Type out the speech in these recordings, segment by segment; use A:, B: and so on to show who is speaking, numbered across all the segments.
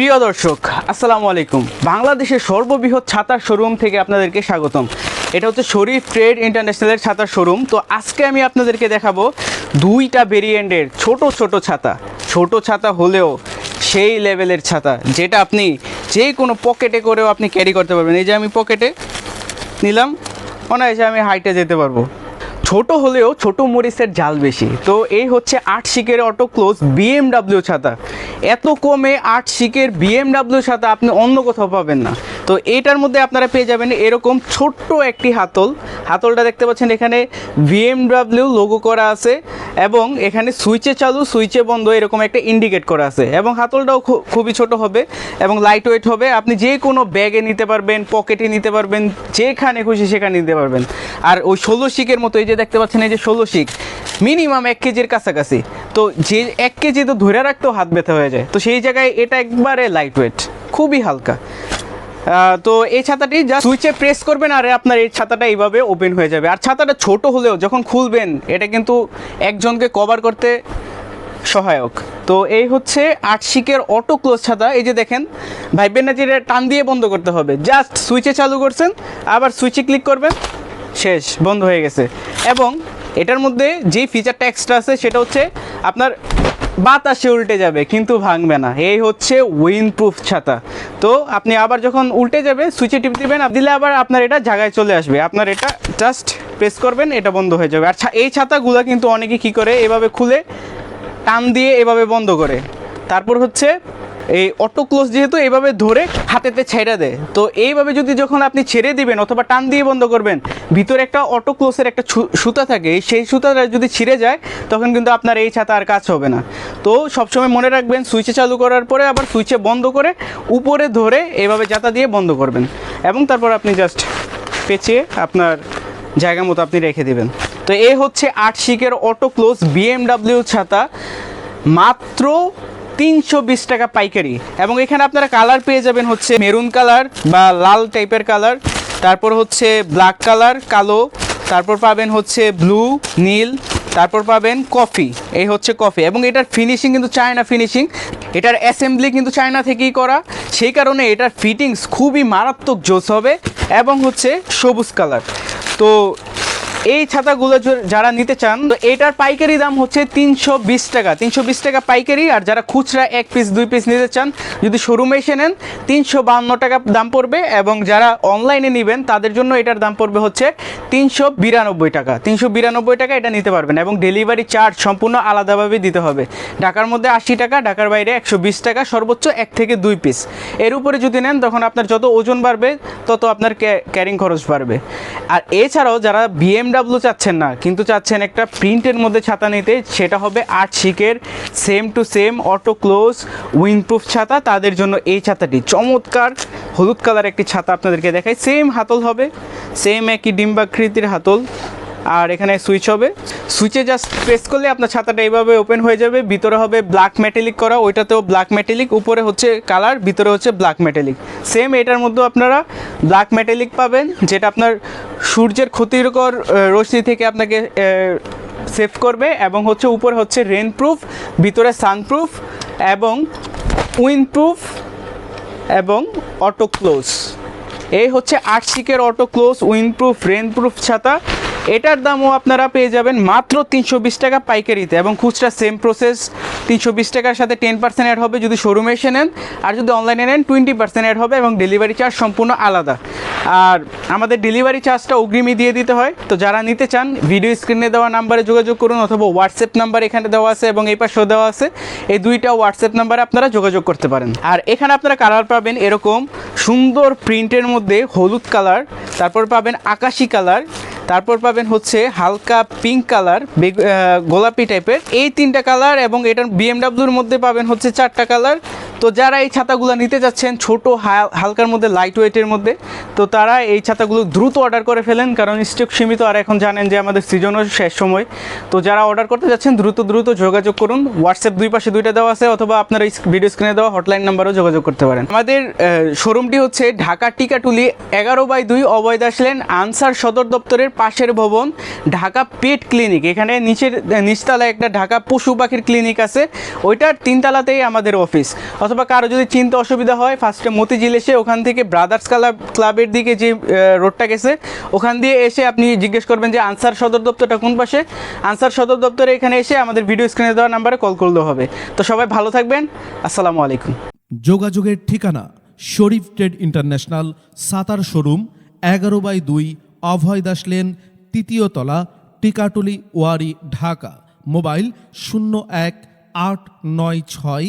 A: প্রিয় দর্শক, আসসালামু আলাইকুম। বাংলাদেশের সর্ববৃহৎ ছাতার শোরুম থেকে আপনাদেরকে স্বাগতম। এটা হচ্ছে শরীফ ট্রেড ইন্টারন্যাশনালের ছাতার শোরুম। তো আজকে আমি আপনাদেরকে দেখাবো দুইটা ভেরিয়েন্টের ছোট ছোট ছাতা। ছোট ছাতা হলেও সেই লেভেলের ছাতা, যেটা আপনি যে কোনো পকেটে করেও আপনি ক্যারি করতে পারবেন। এই যে আমি পকেটে নিলাম, অনায়াসে আমি হাইটে যেতে পারব। ছোট হলেও ছোট মরিচের জাল বেশি। তো এই হচ্ছে আট শিকের অটো ক্লোজ বিএমডাব্লিউ ছাতা। এত কমে আট শিকের বিএমডাব্লিউ ছাতা আপনি অন্য কোথাও পাবেন না। তো এইটার মধ্যে আপনারা পেয়ে যাবেন এরকম ছোট্ট একটি হাতল। হাতলটা দেখতে পাচ্ছেন এখানে বিএমডাব্লিউ লোগো করা আছে এবং এখানে সুইচে চালু, সুইচে বন্ধ এরকম একটা ইন্ডিকেট করা আছে এবং হাতলটাও খুবই ছোট হবে এবং লাইট ওয়েট হবে। আপনি যে কোনো ব্যাগে নিতে পারবেন পকেটে নিতে পারবেন, যেখানে খুশি সেখানে নিতে পারবেন। আর ওই ষোলো শিকের মতো এই যে দেখতে পাচ্ছেন এই যে ষোলো শিক মিনিমাম এক কেজির কাছাকাছি। তো যে এক কেজি তো ধরে রাখতেও হাত ব্যথা হয়ে যায়। তো সেই জায়গায় এটা একবারে লাইট ওয়েট খুবই হালকা। তো এই ছাতাটি যা সুইচে প্রেস করবেন আর আপনার এই ছাতাটা এইভাবে ওপেন হয়ে যাবে। আর ছাতাটা ছোট হলেও যখন খুলবেন, এটা কিন্তু একজনকে কভার করতে সহায়ক। তো এই হচ্ছে আটশিকের অটো ক্লোজ ছাতা। এই যে দেখেন, ভাইবেন না যে টান দিয়ে বন্ধ করতে হবে। জাস্ট সুইচে চালু করছেন, আবার সুইচে ক্লিক করবেন, শেষ, বন্ধ হয়ে গেছে। এবং এটার মধ্যে যেই ফিচারটা এক্সট্রা আছে, সেটা হচ্ছে আপনার বাতাসে উল্টে যাবে, কিন্তু ভাঙবে না। এই হচ্ছে উইন্ড প্রুফ ছাতা। তো আপনি আবার যখন উল্টে যাবে সুইচে টিপ দিবেন দিলে আবার আপনার এটা জায়গায় চলে আসবে। আপনার এটা জাস্ট প্রেস করবেন, এটা বন্ধ হয়ে যাবে। আর এই ছাতাগুলো কিন্তু অনেকে কি করে, এভাবে খুলে টান দিয়ে এভাবে বন্ধ করে। তারপর হচ্ছে এই অটো ক্লোজ যেহেতু এইভাবে ধরে হাতেতে ছেড়ে দেয়, তো এইভাবে যদি যখন আপনি ছেড়ে দিবেন অথবা টান দিয়ে বন্ধ করবেন, ভিতরে একটা অটো ক্লোজের একটা সুতা থাকে, সেই সুতাটা যদি ছিঁড়ে যায়, তখন কিন্তু আপনার এই ছাতা আর কাজ হবে না। তো সবসময় মনে রাখবেন, সুইচে চালু করার পরে আবার সুইচে বন্ধ করে উপরে ধরে এভাবে জাতা দিয়ে বন্ধ করবেন এবং তারপর আপনি জাস্ট পেঁচিয়ে আপনার জায়গা মতো আপনি রেখে দিবেন। তো এ হচ্ছে আট শিকের অটো ক্লোজ বিএমডাব্লিউ ছাতা। মাত্র তিনশো বিশ টাকা পাইকারি। এবং এখানে আপনারা কালার পেয়ে যাবেন হচ্ছে মেরুন কালার বা লাল টাইপের কালার, তারপর হচ্ছে ব্ল্যাক কালার, কালো, তারপর পাবেন হচ্ছে ব্লু, নীল, তারপর পাবেন কফি, এই হচ্ছে কফি। এবং এটার ফিনিশিং কিন্তু চায়না ফিনিশিং, এটার অ্যাসেম্বলি কিন্তু চায়না থেকেই করা। সেই কারণে এটার ফিটিংস খুবই মারাত্মক জোস হবে এবং হচ্ছে সবুজ কালার। তো এই ছাতাগুলো যারা নিতে চান, তো এটার পাইকারি দাম হচ্ছে তিনশো বিশ টাকা। তিনশো বিশ টাকা পাইকারি, আর যারা খুচরা এক পিস দুই পিস নিতে চান, যদি শোরুমে এসে নেন, তিনশো টাকা দাম পড়বে এবং যারা অনলাইনে নেবেন, তাদের জন্য এটার দাম পড়বে হচ্ছে তিনশো বিরানব্বই টাকা। তিনশো বিরানব্বই টাকা এটা নিতে পারবেন এবং ডেলিভারি চার্জ সম্পূর্ণ আলাদাভাবে দিতে হবে। ঢাকার মধ্যে আশি টাকা, ঢাকার বাইরে একশো বিশ টাকা, সর্বোচ্চ এক থেকে দুই পিস এর উপরে যদি নেন, তখন আপনার যত ওজন বাড়বে, তত আপনার ক্যারিং খরচ বাড়বে। আর এছাড়াও যারা বিএমডাব্লিউ চাচ্ছেন না, কিন্তু চাচ্ছেন একটা প্রিন্টের মধ্যে ছাতা নিতে, সেটা হবে আট শিকের same to same auto close windproof ছাতা। তাদের জন্য এই ছাতাটি চমৎকার, হলুদ কালার একটি ছাতা আপনাদেরকে দেখায় সেম হাতল হবে, সেম একই ডিম্বাকৃতির হাতল, আর এখানে সুইচ হবে। সুইচে জাস্ট প্রেস করলে আপনার ছাতাটা এইভাবে ওপেন হয়ে যাবে। ভিতরে হবে ব্ল্যাক মেটালিক করা, ওইটাতেও ব্ল্যাক মেটালিক উপরে হচ্ছে কালার ভিতরে হচ্ছে ব্ল্যাক মেটালিক সেম এটার মধ্যেও আপনারা ব্ল্যাক মেটালিক পাবেন, যেটা আপনার সূর্যের ক্ষতিকর রশ্মি থেকে আপনাকে সেভ করবে এবং হচ্ছে উপরে হচ্ছে রেন প্রুফ ভিতরে সানপ্রুফ এবং উইন্ড প্রুফ এবং অটো ক্লোজ এই হচ্ছে আট শিকের অটো ক্লোজ উইন্ডপ্রুফ রেনপ্রুফ ছাতা। এটার দামও আপনারা পেয়ে যাবেন মাত্র তিনশো বিশ টাকা পাইকারিতে এবং খুচরা সেম প্রসেস তিনশো বিশ টাকার সাথে টেন পার্সেন্ট অ্যাড হবে যদি শোরুমে এসে নেন। আর যদি অনলাইনে নেন টোয়েন্টি পার্সেন্ট অ্যাড হবে এবং ডেলিভারি চার্জ সম্পূর্ণ আলাদা। আর আমাদের ডেলিভারি চার্জটা অগ্রিমই দিয়ে দিতে হয়। তো যারা নিতে চান ভিডিও স্ক্রিনে দেওয়া নাম্বারে যোগাযোগ করুন অথবা হোয়াটসঅ্যাপ নাম্বার এখানে দেওয়া আছে এবং এই পাশেও দেওয়া আছে। এই দুইটা হোয়াটসঅ্যাপ নাম্বারে আপনারা যোগাযোগ করতে পারেন। আর এখানে আপনারা কালার পাবেন এরকম সুন্দর প্রিন্টের মধ্যে হলুদ কালার তারপর পাবেন আকাশি কালার তারপর পাবেন হচ্ছে হালকা পিঙ্ক কালার গোলাপি টাইপের এই তিনটা কালার এবং এটার বিএমডাব্লিউর মধ্যে পাবেন হচ্ছে চারটা কালার তো যারা এই ছাতাগুলো নিতে যাচ্ছেন, ছোট হালকার মধ্যে লাইট ওয়েটের মধ্যে, তো তারা এই ছাতাগুলো দ্রুত অর্ডার করে ফেলেন, কারণ স্টক সীমিত। আর এখন জানেন যে আমাদের সিজনও শেষ সময়। তো যারা অর্ডার করতে যাচ্ছেন, দ্রুত দ্রুত যোগাযোগ করুন। হোয়াটসঅ্যাপ দুই পাশে দুইটা দেওয়া আছে, অথবা আপনার এই ভিডিও স্ক্রিনে দেওয়া হটলাইন নাম্বারও যোগাযোগ করতে পারেন। আমাদের শোরুমটি হচ্ছে ঢাকা টিকাটুলি, এগারো বাই দুই অবৈধ আসলেন আনসার সদর দপ্তরের পাশের ভবন, ঢাকা পেট ক্লিনিক। এখানে নিচের, নিচতলায় একটা ঢাকা পশু পাখির ক্লিনিক আছে। ওইটার তিনতলাতেই আমাদের অফিস অথবা কারও যদি চিনতে অসুবিধা হয় ফার্স্টে মতিঝিল এসে ওখান থেকে ব্রাদার্স ক্লাব ক্লাবের দিকে যে রোডটা গেছে, ওখান দিয়ে এসে আপনি জিজ্ঞেস করবেন যে, আনসার সদর দপ্তরটা কোন পাশে? আনসার সদর দপ্তরে এখানে এসে আমাদের ভিডিও স্ক্রিনে দেওয়া নাম্বারে কল করলেও হবে। তো সবাই ভালো থাকবেন। আসসালামু আলাইকুম।
B: যোগাযোগের ঠিকানা শরীফ ট্রেড ইন্টারন্যাশনাল, সাতার শোরুম, এগারো বাই দুই, অভয় দাস লেন, তৃতীয় তলা, টিকাটুলি, ওয়ারি, ঢাকা। মোবাইল শূন্য এক আট নয় ছয়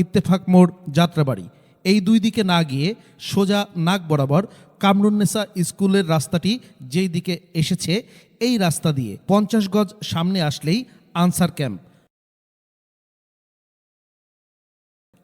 B: ইত্তেফাক মোড় যাত্রাবাড়ি। এই দুই দিকে না গিয়ে সোজা নাক বরাবর কামরুন্নেসা স্কুলের রাস্তাটি যেই দিকে এসেছে, এই রাস্তা দিয়ে পঞ্চাশ গজ সামনে আসলেই আনসার ক্যাম্প।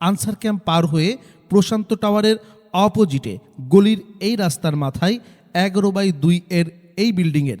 B: আনসার ক্যাম্প পার হয়ে প্রশান্ত টাওয়ারের অপোজিটে গলির এই রাস্তার মাথায় এগারো বাই দুই এর এই বিল্ডিংয়ের